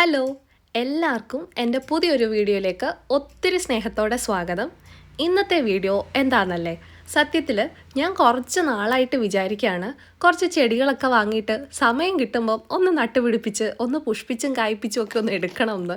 Hello എല്ലാവർക്കും എന്റെ പുതിയൊരു വീഡിയോയിലേക്ക് ഒത്തിരി സ്നേഹത്തോടെ സ്വാഗതം. ഇന്നത്തെ വീഡിയോ എന്താണെന്നല്ലേ? സത്യത്തിൽ ഞാൻ കുറച്ച് നാളായിട്ട് വിചാരിക്കുകയാണ് കുറച്ച് ചെടികളൊക്കെ വാങ്ങിയിട്ട് സമയം കിട്ടുമ്പോൾ ഒന്ന് നട്ടുപിടിപ്പിച്ച് ഒന്ന് പുഷ്പിച്ചും കായ്പ്പിച്ചും ഒക്കെ ഒന്ന് എടുക്കണമെന്ന്.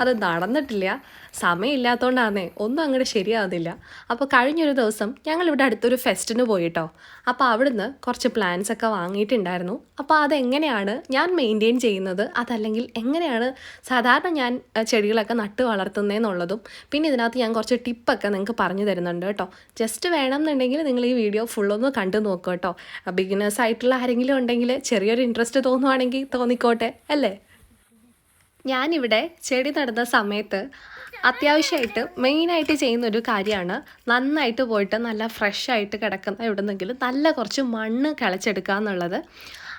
അത് നടന്നിട്ടില്ല. സമയമില്ലാത്തതുകൊണ്ടാണേ ഒന്നും അങ്ങോട്ട് ശരിയാവുന്നില്ല. അപ്പോൾ കഴിഞ്ഞൊരു ദിവസം ഞങ്ങളിവിടെ അടുത്തൊരു ഫെസ്റ്റിന് പോയിട്ടോ. അപ്പോൾ അവിടുന്ന് കുറച്ച് പ്ലാൻസ് ഒക്കെ വാങ്ങിയിട്ടുണ്ടായിരുന്നു. അപ്പോൾ അതെങ്ങനെയാണ് ഞാൻ മെയിന്റെയിൻ ചെയ്യുന്നത്? അതല്ലെങ്കിൽ എങ്ങനെയാണ് സാധാരണ ഞാൻ ചെടികളൊക്കെ നട്ട് വളർത്തുന്നതെന്നുള്ളതും പിന്നെ ഇതിനകത്ത് ഞാൻ കുറച്ച് ടിപ്പൊക്കെ നിങ്ങൾക്ക് പറഞ്ഞു തരുന്നുണ്ട് കേട്ടോ. ജസ്റ്റ് വേണമെന്നുണ്ടെങ്കിൽ നിങ്ങൾ ഈ വീഡിയോ ഫുള്ളൊന്ന് കണ്ടു നോക്കുക കേട്ടോ. ബിഗിനേഴ്സ് ആയിട്ടുള്ള ആരെങ്കിലും ഉണ്ടെങ്കിൽ ചെറിയൊരു ഇൻട്രസ്റ്റ് തോന്നുവാണെങ്കിൽ തോന്നിക്കോട്ടെ അല്ലേ? ഞാനിവിടെ ചെടി നടുന്ന സമയത്ത് അത്യാവശ്യമായിട്ട് മെയിനായിട്ട് ചെയ്യുന്ന ഒരു കാര്യമാണ് നന്നായിട്ട് പോയിട്ട് നല്ല ഫ്രഷ് ആയിട്ട് കിടക്കുന്ന എവിടെന്നെങ്കിലും നല്ല കുറച്ച് മണ്ണ് കിളച്ചെടുക്കുക എന്നുള്ളത്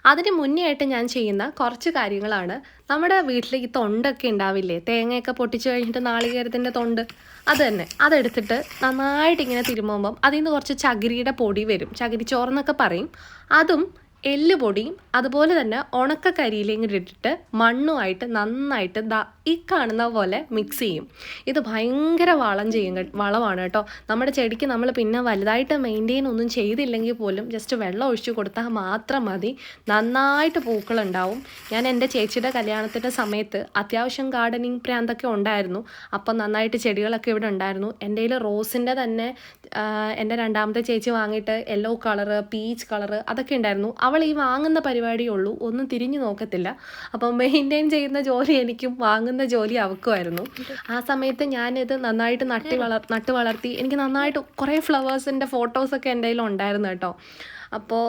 അതിന് മുന്നേ ആയിട്ട് ഞാൻ ചെയ്യുന്ന കുറച്ച് കാര്യങ്ങളാണ്. നമ്മുടെ വീട്ടിൽ ഈ തൊണ്ടൊക്കെ ഉണ്ടാവില്ലേ? തേങ്ങയൊക്കെ പൊട്ടിച്ച് കഴിഞ്ഞിട്ട് നാളികേരത്തിന്റെ തൊണ്ട്. അത് തന്നെ. അതെടുത്തിട്ട് നന്നായിട്ട് ഇങ്ങനെ തിരുമ്പുമ്പം അതിൽ നിന്ന് കുറച്ച് ചകിരിയുടെ പൊടി വരും. ചകിരി ചോറെന്നൊക്കെ പറയും. അതും എല്ല് പൊടിയും അതുപോലെ തന്നെ ഉണക്ക കരിയിലയും ഇട്ടിട്ട് മണ്ണുമായിട്ട് നന്നായിട്ട് ദാ ഈ കാണുന്ന പോലെ മിക്സ് ചെയ്യും. ഇത് ഭയങ്കര വളം ചെയ്യും വളമാണ് കേട്ടോ. നമ്മുടെ ചെടിക്ക് നമ്മൾ പിന്നെ വലുതായിട്ട് മെയിന്റെയിൻ ഒന്നും ചെയ്തില്ലെങ്കിൽ പോലും ജസ്റ്റ് വെള്ളം ഒഴിച്ചു കൊടുത്താൽ മാത്രം മതി. നന്നായിട്ട് പൂക്കളുണ്ടാവും ഞാൻ എന്റെ ചേച്ചിയുടെ കല്യാണത്തിന്റെ സമയത്ത് അത്യാവശ്യം ഗാർഡനിങ് പ്രാന്തൊക്കെ ഉണ്ടായിരുന്നു. അപ്പം നന്നായിട്ട് ചെടികളൊക്കെ ഇവിടെ ഉണ്ടായിരുന്നു. എന്റെ കയ്യിൽ റോസിന്റെ തന്നെ എന്റെ രണ്ടാമത്തെ ചേച്ചി വാങ്ങിയിട്ട് യെല്ലോ കളറ് പീച്ച് കളറ് അതൊക്കെ ഉണ്ടായിരുന്നു. അവൾ ഈ വാങ്ങുന്ന പരിപാടിയേ ഉള്ളൂ. ഒന്നും തിരിഞ്ഞു നോക്കത്തില്ല. അപ്പം മെയിന്റെയിൻ ചെയ്യുന്ന ജോലി എനിക്കും വാങ്ങുന്ന ജോലി അവക്കുമായിരുന്നു. ആ സമയത്ത് ഞാനിത് നന്നായിട്ട് നട്ടി വളർ നട്ട് വളർത്തി എനിക്ക് നന്നായിട്ട് കുറേ ഫ്ലവേഴ്സിന്റെ ഫോട്ടോസൊക്കെ എന്റെ കയ്യിൽ ഉണ്ടായിരുന്നു കേട്ടോ. അപ്പോൾ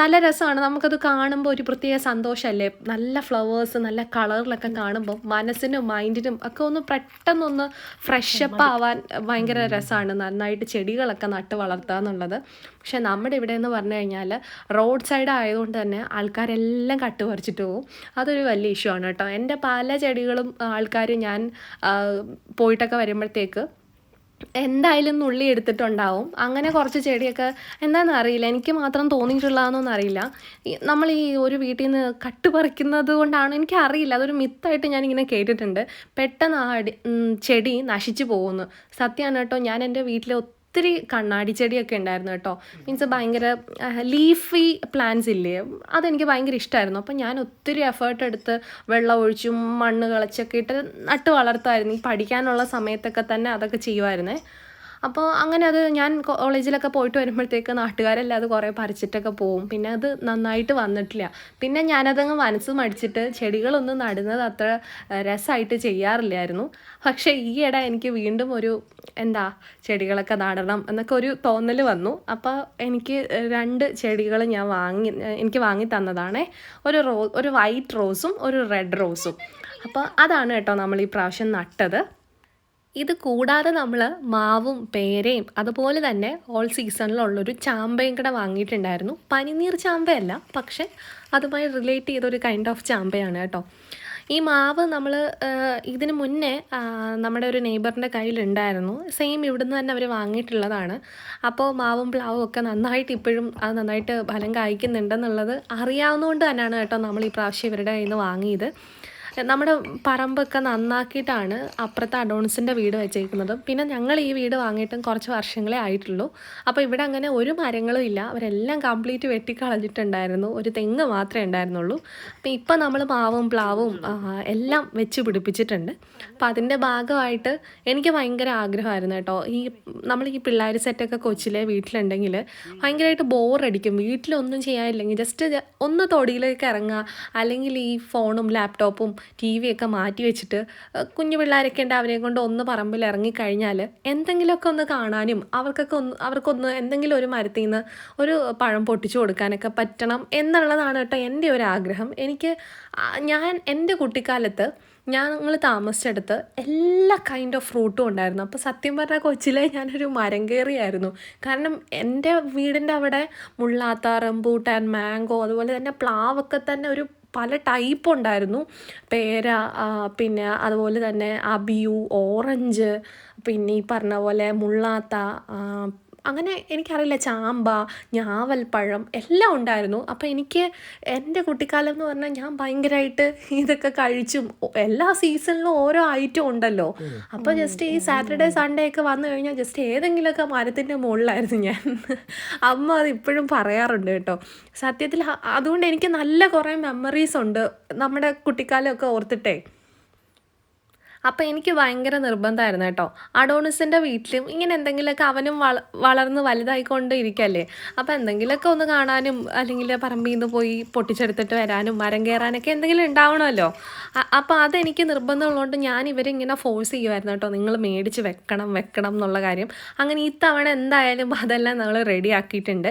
നല്ല രസമാണ്. നമുക്കത് കാണുമ്പോൾ ഒരു പ്രത്യേക സന്തോഷമല്ലേ നല്ല ഫ്ലവേഴ്സ് നല്ല കളറിലൊക്കെ കാണുമ്പോൾ മനസ്സിനും മൈൻഡിനും ഒക്കെ ഒന്ന് പെട്ടെന്നൊന്ന് ഫ്രഷപ്പ് ആവാൻ ഭയങ്കര രസമാണ് നന്നായിട്ട് ചെടികളൊക്കെ നട്ട് വളർത്തുക എന്നുള്ളത്. പക്ഷെ നമ്മുടെ ഇവിടെ എന്ന് പറഞ്ഞു കഴിഞ്ഞാൽ റോഡ് സൈഡ് ആയതുകൊണ്ട് തന്നെ ആൾക്കാരെല്ലാം കട്ട് പറിച്ചിട്ട് പോകും അതൊരു വലിയ ഇഷ്യൂ ആണ് കേട്ടോ. എന്റെ പല ചെടികളും ആൾക്കാർ ഞാൻ പോയിട്ടൊക്കെ വരുമ്പോഴത്തേക്ക് എന്തായാലും നുള്ളി എടുത്തിട്ടുണ്ടാവും. അങ്ങനെ കുറച്ച് ചെടിയൊക്കെ എന്താണെന്ന് അറിയില്ല. എനിക്ക് മാത്രം തോന്നിയിട്ടുള്ളതെന്നൊന്നും അറിയില്ല. നമ്മൾ ഈ ഒരു വീട്ടിൽ നിന്ന് കട്ട് പറിക്കുന്നത് കൊണ്ടാണ് എനിക്ക് അറിയില്ല അതൊരു മിത്തായിട്ട് ഞാനിങ്ങനെ കേട്ടിട്ടുണ്ട്. പെട്ടെന്ന് ആ ചെടി നശിച്ചു പോകുന്നു. സത്യമാണ് കേട്ടോ ഞാൻ എന്റെ വീട്ടിലെ ഒത്തിരി കണ്ണാടി ചെടിയൊക്കെ ഉണ്ടായിരുന്നു കേട്ടോ. മീൻസ് ഭയങ്കര ലീഫി പ്ലാന്റ്സ് ഇല്ലേ? അതെനിക്ക് ഭയങ്കര ഇഷ്ടമായിരുന്നു അപ്പം ഞാൻ ഒത്തിരി എഫേർട്ട് എടുത്ത് വെള്ളം ഒഴിച്ചും മണ്ണ് കളച്ചൊക്കെ ഇട്ട് നട്ട് വളർത്തുമായിരുന്നു. ഈ പഠിക്കാനുള്ള സമയത്തൊക്കെ തന്നെ അതൊക്കെ ചെയ്യുമായിരുന്നേ. അപ്പോൾ അങ്ങനെ അത് ഞാൻ കോളേജിലൊക്കെ പോയിട്ട് വരുമ്പോഴത്തേക്ക് നാട്ടുകാരെല്ലാം അത് കുറേ പറിച്ചിട്ടൊക്കെ പോവും. പിന്നെ അത് നന്നായിട്ട് വന്നിട്ടില്ല. പിന്നെ ഞാനതങ്ങ് മനസ്സ് മടിച്ചിട്ട് ചെടികളൊന്നും നടുന്നത് അത്ര രസമായിട്ട് ചെയ്യാറില്ലായിരുന്നു. പക്ഷേ ഈയിടെ എനിക്ക് വീണ്ടും ഒരു എന്താ ചെടികളൊക്കെ നടണം എന്നൊക്കെ ഒരു തോന്നൽ വന്നു. അപ്പോൾ എനിക്ക് രണ്ട് ചെടികൾ ഞാൻ വാങ്ങി എനിക്ക് വാങ്ങി തന്നതാണേ. ഒരു റോ ഒരു വൈറ്റ് റോസും ഒരു റെഡ് റോസും. അപ്പോൾ അതാണ് കേട്ടോ നമ്മൾ ഈ പ്രാവശ്യം നട്ടത്. ഇത് കൂടാതെ നമ്മൾ മാവും പേരയും അതുപോലെ തന്നെ ഓൾ സീസണിലുള്ളൊരു ചാമ്പയും കൂടെ വാങ്ങിയിട്ടുണ്ടായിരുന്നു. പനിനീർ ചാമ്പയല്ല പക്ഷെ അതുമായി റിലേറ്റ് ചെയ്തൊരു കൈൻഡ് ഓഫ് ചാമ്പയാണ് കേട്ടോ. ഈ മാവ് നമ്മൾ ഇതിന് മുന്നേ നമ്മുടെ ഒരു നെയ്ബറിന്റെ കയ്യിലുണ്ടായിരുന്നു. സെയിം ഇവിടുന്ന് തന്നെ അവർ വാങ്ങിയിട്ടുള്ളതാണ്. അപ്പോൾ മാവും പ്ലാവും ഒക്കെ നന്നായിട്ട് ഇപ്പോഴും അത് നന്നായിട്ട് ഫലം കായ്ക്കുന്നുണ്ടെന്നുള്ളത് അറിയാവുന്നതുകൊണ്ട് തന്നെയാണ് കേട്ടോ നമ്മൾ ഈ പ്രാവശ്യം ഇവരുടെ കയ്യിൽ നിന്ന് വാങ്ങിയത്. നമ്മുടെ പറമ്പൊക്കെ നന്നാക്കിയിട്ടാണ് അപ്പുറത്തെ അഡോൺസിന്റെ വീട് വെച്ചേക്കുന്നത്. പിന്നെ ഞങ്ങൾ ഈ വീട് വാങ്ങിയിട്ടും കുറച്ച് വർഷങ്ങളേ ആയിട്ടുള്ളൂ. അപ്പോൾ ഇവിടെ അങ്ങനെ ഒരു മരങ്ങളും ഇല്ല. അവരെല്ലാം കംപ്ലീറ്റ് വെട്ടിക്കളഞ്ഞിട്ടുണ്ടായിരുന്നു. ഒരു തെങ്ങ് മാത്രമേ ഉണ്ടായിരുന്നുള്ളൂ. അപ്പം ഇപ്പം നമ്മൾ മാവും പ്ലാവും എല്ലാം വെച്ച് പിടിപ്പിച്ചിട്ടുണ്ട്. അപ്പം അതിന്റെ ഭാഗമായിട്ട് എനിക്ക് ഭയങ്കര ആഗ്രഹമായിരുന്നു കേട്ടോ. ഈ നമ്മൾ ഈ പിള്ളേർ സെറ്റൊക്കെ കൊച്ചിലെ വീട്ടിലുണ്ടെങ്കിൽ ഭയങ്കരമായിട്ട് ബോറടിക്കും. വീട്ടിലൊന്നും ചെയ്യാനില്ലെങ്കിൽ ജസ്റ്റ് ഒന്ന് തൊടിയിലേക്ക് ഇറങ്ങുക. അല്ലെങ്കിൽ ഈ ഫോണും ലാപ്ടോപ്പും ടി വിയൊക്കെ മാറ്റി വെച്ചിട്ട് കുഞ്ഞു പിള്ളേരൊക്കെ ഉണ്ട് അവരെ കൊണ്ട് ഒന്ന് പറമ്പിൽ ഇറങ്ങിക്കഴിഞ്ഞാൽ എന്തെങ്കിലുമൊക്കെ ഒന്ന് കാണാനും അവർക്കൊക്കെ ഒന്ന് അവർക്കൊന്ന് എന്തെങ്കിലും ഒരു മരത്തിൽ നിന്ന് ഒരു പഴം പൊട്ടിച്ചു കൊടുക്കാനൊക്കെ പറ്റണം എന്നുള്ളതാണ് കേട്ടോ എന്റെ ഒരു ആഗ്രഹം. എനിക്ക് ഞാൻ എന്റെ കുട്ടിക്കാലത്ത് ഞങ്ങൾ താമസിച്ചെടുത്ത് എല്ലാ കൈൻഡ് ഓഫ് ഫ്രൂട്ടും ഉണ്ടായിരുന്നു. അപ്പോൾ സത്യം പറഞ്ഞാൽ കൊച്ചിലെ ഞാനൊരു മരം കയറിയായിരുന്നു. കാരണം എന്റെ വീടിന്റെ അവിടെ മുള്ളാത്ത റംബൂട്ടാൻ മാംഗോ അതുപോലെ തന്നെ പ്ലാവൊക്കെ തന്നെ ഒരു പല ടൈപ്പ് ഉണ്ടായിരുന്നു. പേര പിന്നെ അതുപോലെ തന്നെ അബിയു ഓറഞ്ച് പിന്നെ ഈ പറഞ്ഞ പോലെ മുള്ളാത്ത അങ്ങനെ എനിക്കറിയില്ല ചാമ്പ ഞാവൽപ്പഴം എല്ലാം ഉണ്ടായിരുന്നു. അപ്പോൾ എനിക്ക് എന്റെ കുട്ടിക്കാലം എന്ന് പറഞ്ഞാൽ ഞാൻ ഭയങ്കരമായിട്ട് ഇതൊക്കെ കഴിച്ചും. എല്ലാ സീസണിലും ഓരോ ഐറ്റം ഉണ്ടല്ലോ. അപ്പോൾ ജസ്റ്റ് ഈ സാറ്റർഡേ സൺഡേ ഒക്കെ വന്നു കഴിഞ്ഞാൽ ജസ്റ്റ് ഏതെങ്കിലുമൊക്കെ മരത്തിന്റെ മുകളിലായിരുന്നു ഞാൻ. അമ്മ അത് ഇപ്പോഴും പറയാറുണ്ട് കേട്ടോ. സത്യത്തിൽ അതുകൊണ്ട് എനിക്ക് നല്ല കുറേ മെമ്മറീസ് ഉണ്ട് നമ്മുടെ കുട്ടിക്കാലമൊക്കെ ഓർത്തിട്ടേ. അപ്പം എനിക്ക് ഭയങ്കര നിർബന്ധമായിരുന്നു കേട്ടോ. അഡോണിസിന്റെ വീട്ടിലും ഇങ്ങനെ എന്തെങ്കിലുമൊക്കെ അവനും വള വളർന്ന് വലുതായിക്കൊണ്ട് ഇരിക്കല്ലേ അപ്പോൾ എന്തെങ്കിലുമൊക്കെ ഒന്ന് കാണാനും അല്ലെങ്കിൽ പറമ്പിൽ നിന്ന് പോയി പൊട്ടിച്ചെടുത്തിട്ട് വരാനും മരം കയറാനൊക്കെ എന്തെങ്കിലും ഉണ്ടാവണമല്ലോ. അപ്പോൾ അതെനിക്ക് നിർബന്ധമുള്ളതുകൊണ്ട് ഞാൻ ഇവരിങ്ങനെ ഫോഴ്സ് ചെയ്യുമായിരുന്നു കേട്ടോ. നിങ്ങൾ മേടിച്ച് വെക്കണം വെക്കണം എന്നുള്ള കാര്യം. അങ്ങനെ ഇത്തവണ എന്തായാലും അതെല്ലാം നമ്മൾ റെഡിയാക്കിയിട്ടുണ്ട്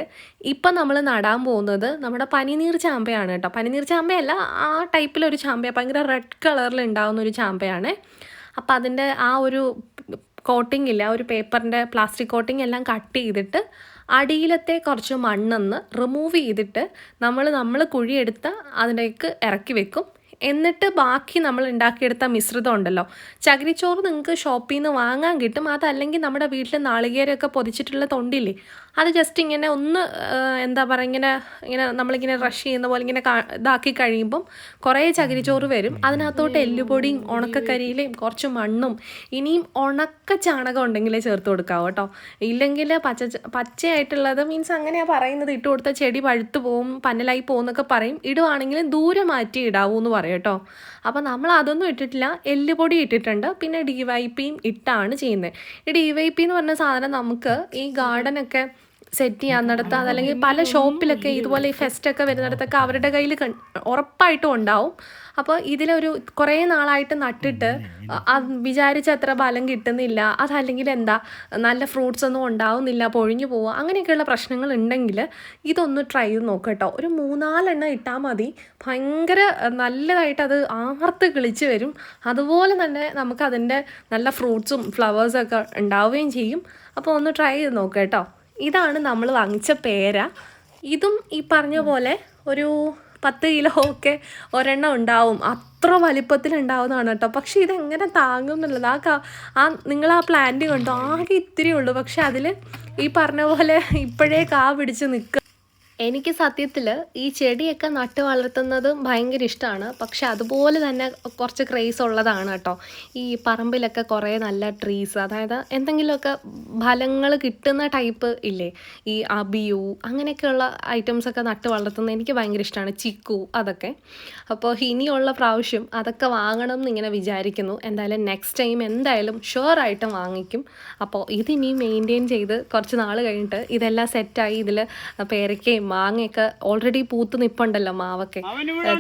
ഇപ്പം നമ്മൾ നടാൻ പോകുന്നത് നമ്മുടെ പനിനീർ ചാമ്പയാണ് കേട്ടോ. പനിനീർ ചാമ്പയല്ല ആ ടൈപ്പിലൊരു ചാമ്പയ. ഭയങ്കര റെഡ് കളറിൽ ഉണ്ടാകുന്ന ഒരു ചാമ്പയാണ്. അപ്പോൾ അതിന്റെ ആ ഒരു കോട്ടിംഗ് ഇല്ല ഒരു പേപ്പറിന്റെ പ്ലാസ്റ്റിക് കോട്ടിംഗ് എല്ലാം കട്ട് ചെയ്തിട്ട് അടിയിലത്തെ കുറച്ച് മണ്ണെന്ന് റിമൂവ് ചെയ്തിട്ട് നമ്മൾ നമ്മൾ കുഴിയെടുത്ത് അതിലേക്ക് ഇറക്കി വെക്കും. എന്നിട്ട് ബാക്കി നമ്മൾ ഉണ്ടാക്കിയെടുത്ത മിശ്രിതം ഉണ്ടല്ലോ. ചകിരിച്ചോറ് നിങ്ങൾക്ക് ഷോപ്പിൽ നിന്ന് വാങ്ങാൻ കിട്ടും. അതല്ലെങ്കിൽ നമ്മുടെ വീട്ടിൽ നാളികേരമൊക്കെ പൊതിച്ചിട്ടുള്ള തൊണ്ടില്ലേ. അത് ജസ്റ്റ് ഇങ്ങനെ ഒന്ന് എന്താ പറയുക ഇങ്ങനെ ഇങ്ങനെ നമ്മളിങ്ങനെ റഷ് ചെയ്യുന്ന പോലെ ഇങ്ങനെ ഇതാക്കി കഴിയുമ്പം കുറേ ചകിരിച്ചോറ് വരും. അതിനകത്തോട്ട് എല്ലുപൊടിയും ഉണക്കക്കരിയിലയും കുറച്ച് മണ്ണും ഇനിയും ഉണക്ക ചാണകം ഉണ്ടെങ്കിലേ ചേർത്ത് കൊടുക്കാവൂ കേട്ടോ. ഇല്ലെങ്കിൽ പച്ച പച്ചയായിട്ടുള്ളത് മീൻസ് അങ്ങനെയാണ് പറയുന്നത്. ഇട്ട് കൊടുത്ത ചെടി പഴുത്തു പോകും പന്നലായി പോകുന്നൊക്കെ പറയും. ഇടുവാണെങ്കിലും ദൂരെ മാറ്റി ഇടാവൂ എന്ന് പറയും. കേട്ടോ. അപ്പോൾ നമ്മൾ അതൊന്നും ഇട്ടിട്ടില്ല. എല്ലുപൊടി ഇട്ടിട്ടുണ്ട്. പിന്നെ ഡി വൈ പിയും ഇട്ടാണ് ചെയ്യുന്നത്. ഈ ഡി വൈ പി എന്ന് പറഞ്ഞ സാധനം നമുക്ക് ഈ ഗാർഡനൊക്കെ സെറ്റ് ചെയ്യാന്നിടത്ത് അതല്ലെങ്കിൽ പല ഷോപ്പിലൊക്കെ ഇതുപോലെ ഈ ഫെസ്റ്റൊക്കെ വരുന്നിടത്തൊക്കെ അവരുടെ കയ്യിൽ ഉറപ്പായിട്ടും ഉണ്ടാവും. അപ്പോൾ ഇതിലൊരു കുറേ നാളായിട്ട് നട്ടിട്ട് വിചാരിച്ച അത്ര ഫലം കിട്ടുന്നില്ല. അതല്ലെങ്കിൽ എന്താ നല്ല ഫ്രൂട്ട്സ് ഒന്നും ഉണ്ടാവുന്നില്ല പൊഴിഞ്ഞു പോവുക അങ്ങനെയൊക്കെയുള്ള പ്രശ്നങ്ങൾ ഉണ്ടെങ്കിൽ ഇതൊന്ന് ട്രൈ ചെയ്ത് നോക്കട്ടോ ഒരു മൂന്നാലെണ്ണം ഇട്ടാൽ മതി. ഭയങ്കര നല്ലതായിട്ട് അത് ആർത്ത് കിളിച്ച് വരും. അതുപോലെ തന്നെ നമുക്ക് അതിന്റെ നല്ല ഫ്രൂട്ട്സും ഫ്ലവേഴ്സൊക്കെ ഉണ്ടാവുകയും ചെയ്യും. അപ്പോൾ ഒന്ന് ട്രൈ ചെയ്ത് നോക്കുക കേട്ടോ ഇതാണ് നമ്മൾ വാങ്ങിച്ച പേര. ഇതും ഈ പറഞ്ഞ പോലെ ഒരു പത്ത് കിലോ ഒക്കെ ഒരെണ്ണം ഉണ്ടാവും. അത്ര വലിപ്പത്തിൽ ഉണ്ടാവുന്നതാണ് കേട്ടോ. പക്ഷെ ഇതെങ്ങനെ താങ്ങും എന്നുള്ളത് ആ ആ നിങ്ങൾ ആ പ്ലാന്റ് കണ്ടോ? ആകെ ഇത്തിരി ഉള്ളൂ. പക്ഷെ അതിൽ ഈ പറഞ്ഞ പോലെ ഇപ്പോഴേ കാ പിടിച്ച് നിൽക്കുക എനിക്ക് സത്യത്തിൽ ഈ ചെടിയൊക്കെ നട്ട് വളർത്തുന്നത് ഭയങ്കര ഇഷ്ടമാണ് പക്ഷെ അതുപോലെ തന്നെ കുറച്ച് ക്രേസ് ഉള്ളതാണ് കേട്ടോ. ഈ പറമ്പിലൊക്കെ കുറേ നല്ല ട്രീസ് അതായത് എന്തെങ്കിലുമൊക്കെ ഫലങ്ങൾ കിട്ടുന്ന ടൈപ്പ് ഇല്ലേ? ഈ അബിയു അങ്ങനെയൊക്കെയുള്ള ഐറ്റംസൊക്കെ നട്ട് വളർത്തുന്നത് എനിക്ക് ഭയങ്കര ഇഷ്ടമാണ് ചിക്കു അതൊക്കെ. അപ്പോൾ ഇനിയുള്ള പ്രാവശ്യം അതൊക്കെ വാങ്ങണം എന്നിങ്ങനെ വിചാരിക്കുന്നു. എന്തായാലും നെക്സ്റ്റ് ടൈം എന്തായാലും ഷുവറായിട്ടും വാങ്ങിക്കും. അപ്പോൾ ഇതിനി മെയിന്റെയിൻ ചെയ്ത് കുറച്ച് നാൾ കഴിഞ്ഞിട്ട് ഇതെല്ലാം സെറ്റായി ഇതിൽ പേരയ്ക്കയും മാങ്ങയൊക്കെ ഓൾറെഡി പൂത്ത് നിപ്പുണ്ടല്ലോ മാവൊക്കെ.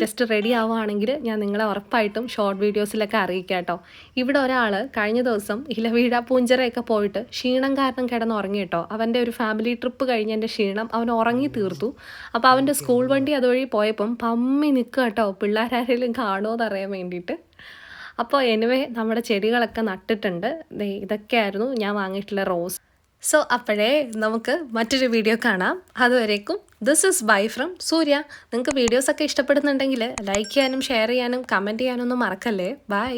ജസ്റ്റ് റെഡി ആവുകയാണെങ്കിൽ ഞാൻ നിങ്ങളെ ഉറപ്പായിട്ടും ഷോർട്ട് വീഡിയോസിലൊക്കെ അറിയിക്കാം കേട്ടോ ഇവിടെ ഒരാൾ കഴിഞ്ഞ ദിവസം ഇലവീഴ പൂഞ്ചറയൊക്കെ പോയിട്ട് ക്ഷീണം കാരണം കിടന്ന് ഉറങ്ങി കേട്ടോ അവന്റെ ഒരു ഫാമിലി ട്രിപ്പ് കഴിഞ്ഞതിന്റെ ക്ഷീണം അവൻ ഉറങ്ങി തീർത്തു. അപ്പോൾ അവന്റെ സ്കൂൾ വണ്ടി അതുവഴി പോയപ്പം പമ്മി നിൽക്കുക കേട്ടോ പിള്ളേരാരെങ്കിലും കാണുമോ എന്നറിയാൻ വേണ്ടിയിട്ട്. അപ്പോൾ എനിവേ നമ്മുടെ ചെടികളൊക്കെ നട്ടിട്ടുണ്ട്. ഇതൊക്കെയായിരുന്നു ഞാൻ വാങ്ങിയിട്ടുള്ള റോസ് സോ അപ്പോഴേ നമുക്ക് മറ്റൊരു വീഡിയോ കാണാം. അതുവരേക്കും this is bye from Surya. നിങ്ങൾക്ക് വീഡിയോസൊക്കെ ഇഷ്ടപ്പെടുന്നുണ്ടെങ്കിൽ ലൈക്ക് ചെയ്യാനും ഷെയർ ചെയ്യാനും കമന്റ് ചെയ്യാനൊന്നും മറക്കല്ലേ? ബൈ